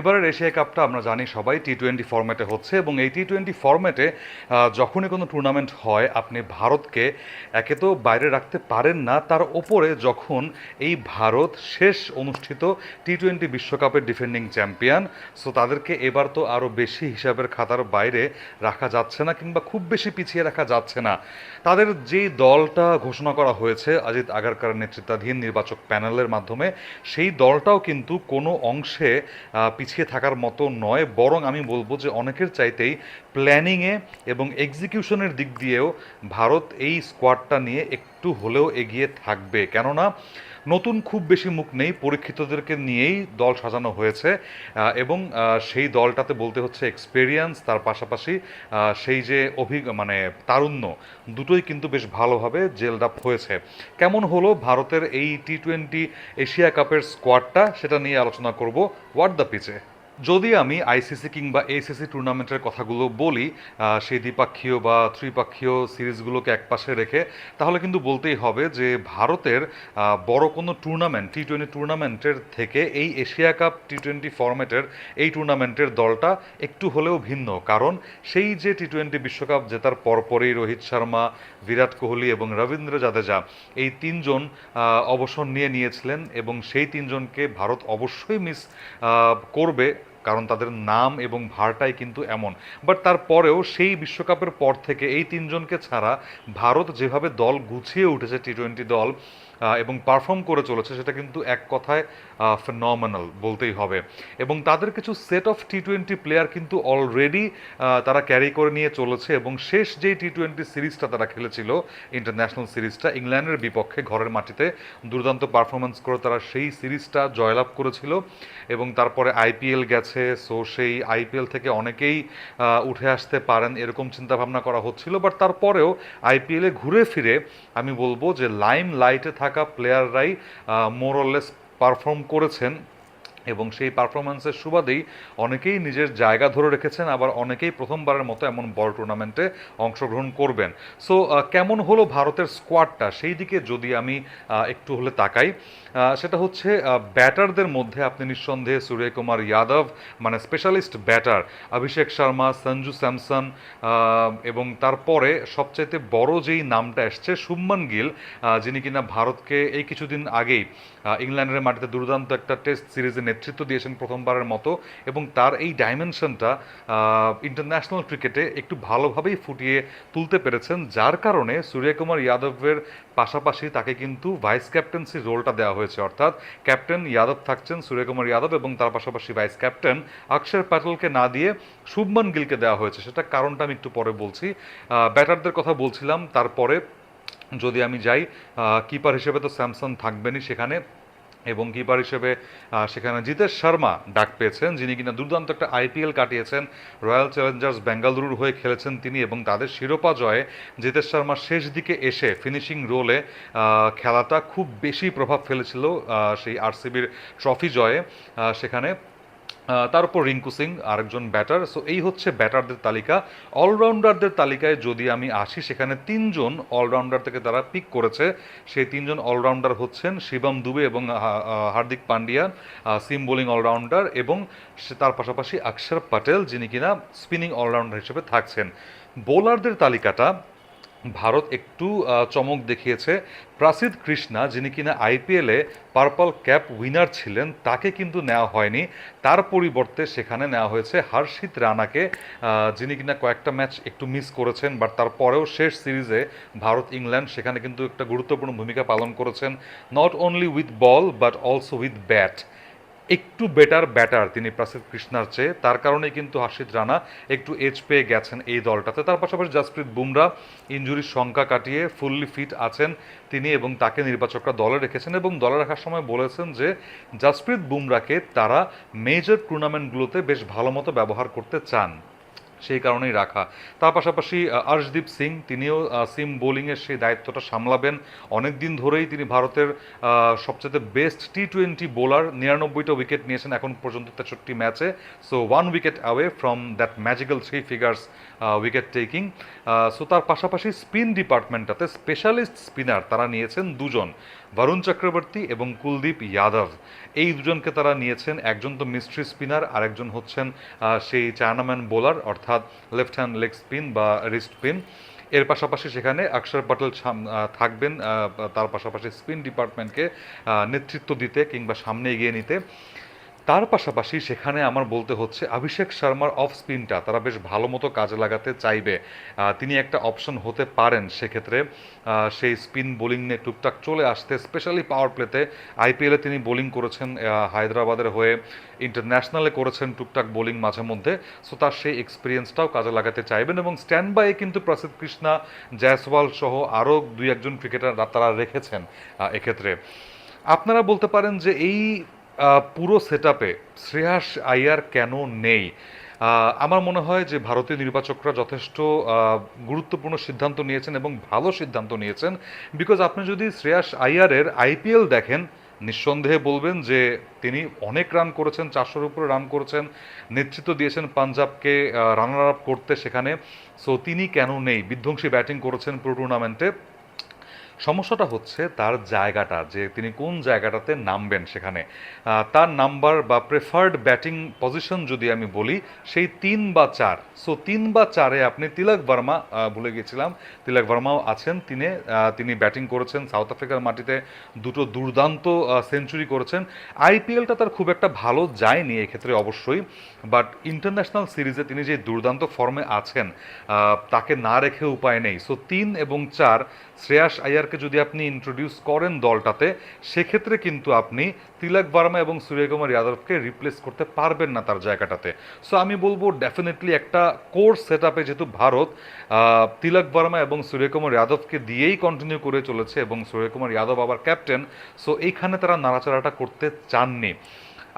এবারের এশিয়া কাপটা আমরা জানি সবাই টি টোয়েন্টি ফরম্যাটে হচ্ছে এবং এই টি টোয়েন্টি ফরম্যাটে যখনই কোনো টুর্নামেন্ট হয়, আপনি ভারতকে একে তো বাইরে রাখতে পারেন না, তার ওপরে যখন এই ভারত শেষ অনুষ্ঠিত টি টোয়েন্টি বিশ্বকাপের ডিফেন্ডিং চ্যাম্পিয়ন সো তাদেরকে এবার তো আরও বেশি হিসাবের খাতার বাইরে রাখা যাচ্ছে না কিংবা খুব বেশি পিছিয়ে রাখা যাচ্ছে না। তাদের যেই দলটা ঘোষণা করা হয়েছে, অজিত আগারকার নেতৃত্বাধীন নির্বাচক প্যানেলের মাধ্যমে, সেই দলটাও কিন্তু কোনো অংশে পিছিয়ে থাকার মতো নয়, বরং আমি বলব যে অনেকের চাইতেই প্ল্যানিংয়ে এবং এক্সিকিউশনের দিক দিয়েও ভারত এই স্কোয়াডটা নিয়ে একটু হলেও এগিয়ে থাকবে। কেননা নতুন খুব বেশি মুখ নেই, পরীক্ষিতদেরকে নিয়েই দল সাজানো হয়েছে এবং সেই দলটাতে বলতে হচ্ছে এক্সপেরিয়েন্স তার পাশাপাশি সেই যে অভি মানে তারুণ্য, দুটোই কিন্তু বেশ ভালোভাবে জেলড আপ হয়েছে। কেমন হলো ভারতের এই টি টোয়েন্টি এশিয়া কাপের স্কোয়াডটা সেটা নিয়ে আলোচনা করব। হোয়াট দ্য পিচে যদি আমি আইসিসি কিংবা এসিসি টুর্নামেন্টের কথাগুলো বলি সেই দ্বিপাক্ষীয় বা ত্রিপাক্ষীয় সিরিজগুলোকে একপাশে রেখে, তাহলে কিন্তু বলতেই হবে যে ভারতের বড় কোনো টুর্নামেন্ট টি টোয়েন্টি টুর্নামেন্টের থেকে এই এশিয়া কাপ টি টোয়েন্টি ফরম্যাটের এই টুর্নামেন্টের দলটা একটু হলেও ভিন্ন। কারণ সেই যে টি টোয়েন্টি বিশ্বকাপ জেতার পরপরই রোহিত শর্মা, বিরাট কোহলি এবং রবীন্দ্র জাদেজা এই তিনজন অবসর নিয়ে নিয়েছিলেন এবং সেই তিনজনকে ভারত অবশ্যই মিস করবে। কারণ তাদের নাম এবং ভারটাই কিন্তু এমন। বাট তারপরেও সেই বিশ্বকাপের পর থেকে এই তিনজনকে ছাড়া ভারত যেভাবে দল গুছিয়ে উঠেছে টি টোয়েন্টি দল এবং পারফর্ম করে চলেছে, সেটা কিন্তু এক কথায় ফেনমিনাল বলতেই হবে। এবং তাদের কিছু set of T twenty player কিন্তু অলরেডি তারা ক্যারি করে নিয়ে চলেছে এবং শেষ যেই টি টোয়েন্টি সিরিজটা তারা খেলেছিল ইন্টারন্যাশনাল সিরিজটা ইংল্যান্ডের বিপক্ষে ঘরের মাটিতে দুর্দান্ত পারফরমেন্স করে তারা সেই সিরিজটা জয়লাভ করেছিল। এবং তারপরে আইপিএল গেছে সো সেই আইপিএল থেকে অনেকেই উঠে আসতে পারেন, এরকম চিন্তাভাবনা করা হচ্ছিল। বাট তারপরেও আইপিএলে ঘুরে ফিরে আমি বলব যে লাইম লাইটে থাকা প্লেয়াররাই মোরলেস পারফর্ম করেছেন। এবং সেই পারফরমেন্সের সুবাদেই অনেকেই নিজের জায়গা ধরে রেখেছেন, আবার অনেকেই প্রথমবারের মতো এমন বড় টুর্নামেন্টে অংশগ্রহণ করবেন। সো কেমন হলো ভারতের স্কোয়াডটা সেই দিকে যদি আমি একটু হলে তাকাই সেটা হচ্ছে ব্যাটারদের মধ্যে আপনি নিঃসন্দেহে সূর্যকুমার যাদব মানে স্পেশালিস্ট ব্যাটার অভিষেক শর্মা, সঞ্জু স্যামসন এবং তারপরে সবচাইতে বড় যেই নামটা এসছে, শুভমান গিল যিনি কিনা ভারতকে এই কিছুদিন আগেই ইংল্যান্ডের মাটিতে দুর্দান্ত একটা টেস্ট সিরিজে নেতৃত্ব দিয়েছেন প্রথমবারের মতো এবং তার এই ডাইমেনশনটা ইন্টারন্যাশনাল ক্রিকেটে একটু ভালোভাবেই ফুটিয়ে তুলতে পেরেছেন, যার কারণে সূর্যকুমার যাদবের পাশাপাশি তাকে কিন্তু ভাইস ক্যাপ্টেন্সি রোলটা দেওয়া হয়েছে। অর্থাৎ ক্যাপ্টেন যাদব থাকছেন সূর্যকুমার যাদব এবং তার পাশাপাশি ভাইস ক্যাপ্টেন অক্ষর প্যাটেলকে না দিয়ে শুভমান গিলকে দেওয়া হয়েছে। সেটা কারণটা আমি একটু পরে বলছি। ব্যাটারদের কথা বলছিলাম, তারপরে যদি আমি যাই কিপার হিসেবে তো স্যামসন থাকবেনই সেখানে। এবং কিপার হিসেবে সেখানে জিতেশ শর্মা ডাক পেয়েছেন, যিনি কিনা দুর্দান্ত একটা আইপিএল কাটিয়েছেন। রয়্যাল চ্যালেঞ্জার্স বেঙ্গালুরুর হয়ে খেলেছেন তিনি এবং তাদের শিরোপা জয়ে জিতেশ শর্মা শেষ দিকে এসে ফিনিশিং রোলে খেলাটা খুব বেশি প্রভাব ফেলেছিল সেই আরসিবির ট্রফি জয়ে সেখানে। তার উপর রিঙ্কু সিং, আরেকজন ব্যাটার। সো এই হচ্ছে ব্যাটারদের তালিকা। অলরাউন্ডারদের তালিকায় যদি আমি আসি, সেখানে তিনজন অলরাউন্ডার থেকে তারা পিক করেছে। সেই তিনজন অলরাউন্ডার হচ্ছেন শিবম দুবে এবং Hardik Pandya seam bowling allrounder এবং তার পাশাপাশি অক্ষর প্যাটেল যিনি কিনা স্পিনিং অলরাউন্ডার হিসেবে থাকছেন। বোলারদের তালিকাটা ভারত একটু চমক দেখিয়েছে। প্রাসিদ কৃষ্ণা, যিনি কিনা আইপিএলে পার্পল ক্যাপ উইনার ছিলেন, তাকে কিন্তু নেওয়া হয়নি। তার পরিবর্তে সেখানে নেওয়া হয়েছে হর্ষিত রানাকে যিনি কিনা কয়েকটা ম্যাচ একটু মিস করেছেন, বাট তারপরেও শেষ সিরিজে ভারত, ইংল্যান্ড, সেখানে কিন্তু একটা গুরুত্বপূর্ণ ভূমিকা পালন করেছেন not only with ball but also with bat একটু বেটার ব্যাটার তিনি প্রাসিদ কৃষ্ণার চেয়ে। তার কারণেই কিন্তু হাসিদ রানা একটু এজ পেয়ে গেছেন এই দলটাতে। তার পাশাপাশি জাসপ্রীত বুমরা ইঞ্জুরির সংখ্যা কাটিয়ে ফুললি ফিট আছেন তিনি এবং তাকে নির্বাচকরা দলে রেখেছেন এবং দলে রাখার সময় বলেছেন যে জাসপ্রীত বুমরাকে তারা মেজর টুর্নামেন্টগুলোতে বেশ ভালো মতো ব্যবহার করতে চান। সেই কারণেই রাখা। তার পাশাপাশি আর্শদীপ সিং, তিনিও সিম বোলিংয়ের সেই দায়িত্বটা সামলাবেন। অনেক দিন ধরেই তিনি ভারতের সবচেয়ে বেস্ট টি টোয়েন্টি বোলার নিরানব্বইটা উইকেট নিয়েছেন এখন পর্যন্ত তেষট্টি ম্যাচে so one wicket away from that magical three figures wicket taking so তার পাশাপাশি স্পিন ডিপার্টমেন্টটাতে স্পেশালিস্ট স্পিনার তারা নিয়েছেন দুজন। বরুণ চক্রবর্তী এবং কুলদীপ যাদব। এই দুজনকে তারা নিয়েছেন, একজন তো মিস্ট্রি স্পিনার, আরেকজন হচ্ছেন সেই চায়নাম্যান বোলার, অর্থাৎ লেফট হ্যান্ড লেগ স্পিন বা রিস্ট স্পিন এর পাশাপাশি সেখানে অক্ষর পটেল থাকবেন তার পাশাপাশি স্পিন ডিপার্টমেন্টকে নেতৃত্ব দিতে কিংবা সামনে এগিয়ে নিতে। তার পাশাপাশি সেখানে আমার বলতে হচ্ছে, অভিষেক শর্মার অফ স্পিনটা তারা বেশ ভালো মতো কাজে লাগাতে চাইবে। তিনি একটা অপশন হতে পারেন সেক্ষেত্রে। সেই স্পিন বোলিং নিয়ে টুকটাক চলে আসতে স্পেশালি পাওয়ার প্লেতে আইপিএলে তিনি বোলিং করেছেন হায়দ্রাবাদের হয়ে। ইন্টারন্যাশনালে করেছেন টুকটাক বোলিং মাঝে মধ্যে। সো তার সেই এক্সপিরিয়েন্সটাও কাজে লাগাতে চাইবেন এবং স্ট্যান্ড বাই কিন্তু প্রসিদ্ধ কৃষ্ণা, জয়সওয়াল সহ আরও দুই একজন ক্রিকেটার তারা রেখেছেন এক্ষেত্রে। আপনারা বলতে পারেন যে এই পুরো সেট আপে শ্রেয়াস আইয়ার কেন নেই? আমার মনে হয় যে ভারতীয় নির্বাচকরা যথেষ্ট গুরুত্বপূর্ণ সিদ্ধান্ত নিয়েছেন এবং ভালো সিদ্ধান্ত নিয়েছেন। বিকজ আপনি যদি শ্রেয়াস আইয়ারের আইপিএল দেখেন, নিঃসন্দেহে বলবেন যে তিনি অনেক রান করেছেন, চারশোর উপরে রান করেছেন, নেতৃত্ব দিয়েছেন পাঞ্জাবকে রানার আপ করতে সেখানে। সো তিনি কেন নেই? বিধ্বংসী ব্যাটিং করেছেন পুরো টুর্নামেন্টে সমস্যাটা হচ্ছে তার জায়গাটা, যে তিনি কোন জায়গাটাতে নামবেন সেখানে। তার নাম্বার বা প্রেফার্ড ব্যাটিং পজিশন যদি আমি বলি, সেই তিন বা চার। সো তিন বা চারে আপনি তিলক বর্মা ভুলে গিয়েছিলাম। তিলক ভার্মাও আছেন, তিনি তিনি ব্যাটিং করেছেন সাউথ আফ্রিকার মাটিতে দুটো দুর্দান্ত সেঞ্চুরি করেছেন। আইপিএলটা তার খুব একটা ভালো যায়নি এক্ষেত্রে অবশ্যই বাট ইন্টারন্যাশনাল সিরিজে তিনি যে দুর্দান্ত ফর্মে আছেন তাকে না রেখে উপায় নেই। সো তিন এবং চার শ্রেয়াস আয়ারকে যদি আপনি ইন্ট্রোডিউস করেন দলটাতে, সেক্ষেত্রে কিন্তু আপনি তিলক বার্মা এবং সূর্যকুমার যাদবকে রিপ্লেস করতে পারবেন না তার জায়গাটাতে। সো আমি বলব ডেফিনেটলি একটা কোর্স সেট আপে যেহেতু ভারত তিলক বার্মা এবং সূর্যকুমার যাদবকে দিয়েই কন্টিনিউ করে চলেছে এবং সূর্যকুমার যাদব আবার ক্যাপ্টেন সো এইখানে তারা নাড়াচাড়াটা করতে চাননি।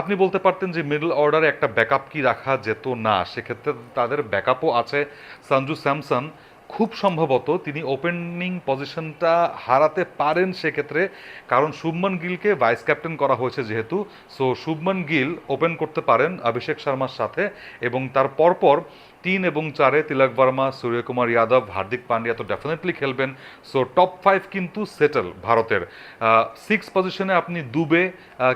আপনি বলতে পারতেন যে মিডল অর্ডারে একটা ব্যাকআপ কি রাখা যেত না, সেক্ষেত্রে তাদের ব্যাকআপও আছে। সঞ্জু স্যামসন খুব সম্ভবত তিনি ওপেনিং পজিশনটা হারাতে পারেন সেক্ষেত্রে, কারণ শুভমন গিলকে ভাইস ক্যাপ্টেন করা হয়েছে যেহেতু। সো শুভমন গিল ওপেন করতে পারেন অভিষেক শর্মার সাথে এবং তার পরপর তিন এবং চারে তিলক ভার্মা সূর্যকুমার যাদব, হার্দিক পান্ডিয়া তো ডেফিনেটলি খেলবেন। সো টপ ফাইভ কিন্তু সেটেল ভারতের। সিক্স পজিশনে আপনি দুবে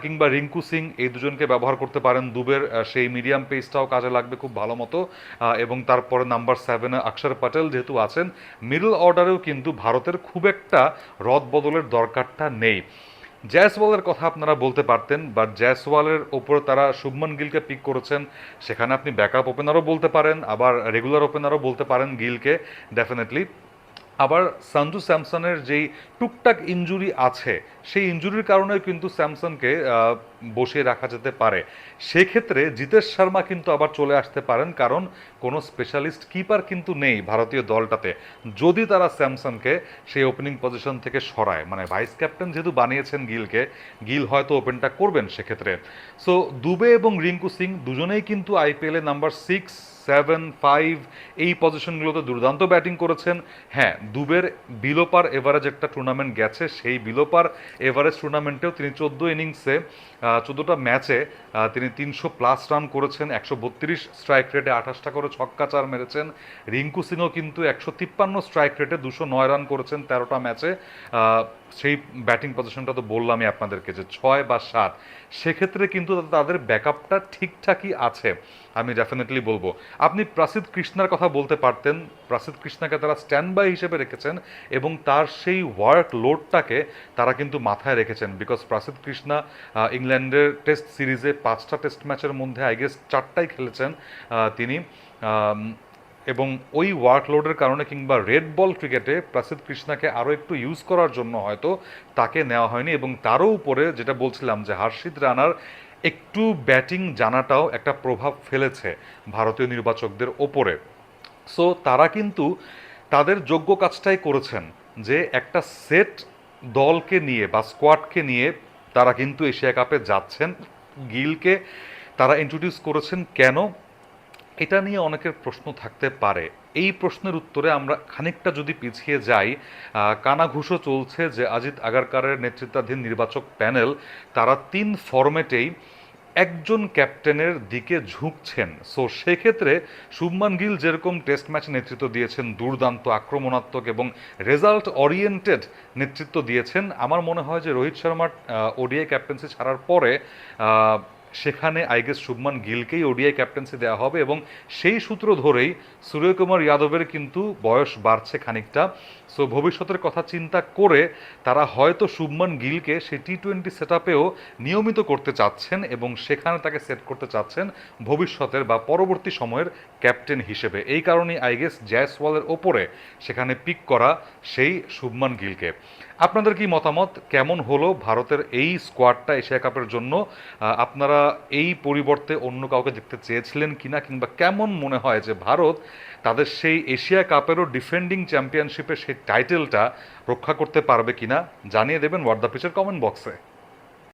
কিংবা রিঙ্কু সিং, এই দুজনকে ব্যবহার করতে পারেন দুবের। সেই মিডিয়াম পেসটাও কাজে লাগবে খুব ভালো মতো। এবং তারপরে নাম্বার সেভেনে অক্ষর প্যাটেল যেহেতু আছেন মিডল অর্ডারেও কিন্তু ভারতের খুব একটা রদ বদলের দরকারটা নেই। জয়সওয়ালের কথা আপনারা বলতে পারতেন বা জয়সওয়ালের ওপরে তারা শুভমন গিলকে পিক করেছেন। সেখানে আপনি ব্যাকআপ ওপেনারও বলতে পারেন, আবার রেগুলার ওপেনারও বলতে পারেন গিলকে ডেফিনেটলি আবার সঞ্জু স্যামসনের যেই টুকটাক ইনজুরি আছে, সেই ইনজুরির কারণে কিন্তু স্যামসনকে বসিয়ে রাখা যেতে পারে। সেক্ষেত্রে জিতেশ শর্মা কিন্তু আবার চলে আসতে পারেন, কারণ কোনো স্পেশালিস্ট কিপার কিন্তু নেই ভারতীয় দলটাতে। যদি তারা স্যামসনকে সেই ওপেনিং পজিশন থেকে সরায় মানে ভাইস ক্যাপ্টেন যেহেতু বানিয়েছেন গিলকে, গিল হয়তো ওপেনটা করবেন সেক্ষেত্রে। সো দুবে এবং রিঙ্কু সিং দুজনেই কিন্তু আইপিএলে নাম্বার সিক্স সেভেন ফাইভ এই পজিশনগুলোতে দুর্দান্ত ব্যাটিং করেছেন। হ্যাঁ দুবের বিলোপার এভারেজ একটা টুর্নামেন্ট গেছে, সেই বিলোপার এভারেজ টুর্নামেন্টেও তিনি চোদ্দ ইনিংসে চোদ্দোটা ম্যাচে তিনি তিনশো প্লাস রান করেছেন, একশো বত্রিশ স্ট্রাইক রেটে আঠাশটা করে ছক্কা চার মেরেছেন। রিঙ্কু সিংও কিন্তু একশো তিপ্পান্ন স্ট্রাইক রেটে দুশো নয় রান করেছেন তেরোটা ম্যাচে সেই ব্যাটিং পজিশনটা তো বললামই আপনাদেরকে যে ছয় বা সাত, সেক্ষেত্রে কিন্তু তাদের ব্যাকআপটা ঠিকঠাকই আছে, আমি ডেফিনেটলি বলব। আপনি প্রাসিদ কৃষ্ণার কথা বলতে পারতেন প্রাসিদ কৃষ্ণাকে তারা স্ট্যান্ড বাই হিসেবে রেখেছেন এবং তার সেই ওয়ার্ক লোডটাকে তারা কিন্তু মাথায় রেখেছেন বিকজ প্রাসিদ কৃষ্ণা ইংল্যান্ডের টেস্ট সিরিজে পাঁচটা টেস্ট ম্যাচের মধ্যে আই গেস চারটাই খেলেছেন তিনি। এবং ওই ওয়ার্কলোডের কারণে কিংবা রেড বল ক্রিকেটে প্রসিদ্ধ কৃষ্ণাকে আরও একটু ইউজ করার জন্য হয়তো তাকে নেওয়া হয়নি এবং তারও উপরে যেটা বলছিলাম যে হার্ষিত রানার একটু ব্যাটিং জানাটাও একটা প্রভাব ফেলেছে ভারতীয় নির্বাচকদের ওপরে। সো তারা কিন্তু তাদের যোগ্য কাজটাই করেছেন যে একটা সেট দলকে নিয়ে বা স্কোয়াডকে নিয়ে তারা কিন্তু এশিয়া কাপে যাচ্ছেন। গিলকে তারা ইন্ট্রোডিউস করেছেন কেন? এটা নিয়ে অনেকের প্রশ্ন থাকতে পারে। এই প্রশ্নের উত্তরে আমরা খানিকটা যদি পিছিয়ে যাই কানাঘুষো চলছে যে আজিত আগারকারের নেতৃত্বাধীন নির্বাচক প্যানেল, তারা তিন ফরম্যাটেই একজন ক্যাপ্টেনের দিকে ঝুঁকছেন। সো সেক্ষেত্রে শুভমান গিল যেরকম টেস্ট ম্যাচ নেতৃত্ব দিয়েছেন, দুর্দান্ত আক্রমণাত্মক এবং রেজাল্ট ওরিয়েন্টেড নেতৃত্ব দিয়েছেন, আমার মনে হয় যে রোহিত শর্মার ওডিআই ক্যাপ্টেন্সি ছাড়ার পরে সেখানে আই গেস শুভমান গিলকেই ওডিআই ক্যাপ্টেন্সি দেওয়া হবে এবং সেই সূত্র ধরেই সূর্যকুমার যাদবের কিন্তু বয়স বাড়ছে খানিকটা। সো ভবিষ্যতের কথা চিন্তা করে তারা হয়তো শুভমান গিলকে সেই টি টোয়েন্টি সেট নিয়মিত করতে চাচ্ছেন এবং সেখানে তাকে সেট করতে চাচ্ছেন ভবিষ্যতের বা পরবর্তী সময়ের ক্যাপ্টেন হিসেবে। এই কারণেই আই গেস জয়সওয়ালের ওপরে সেখানে পিক করা সেই শুভমান গিলকে। আপনাদের কি মতামত? কেমন হলো ভারতের এই স্কোয়াডটা এশিয়া কাপের জন্য? আহ, আপনারা এই পরিবর্তে অন্য কাউকে দেখতে চেয়েছিলেন কিনা কিংবা কেমন মনে হয় যে ভারত তাদের সেই এশিয়া কাপেরও ডিফেন্ডিং চ্যাম্পিয়নশিপের সেই টাইটেলটা রক্ষা করতে পারবে কিনা জানিয়ে দেবেন হোয়াটসঅ্যাপ পিচের কমেন্ট বক্সে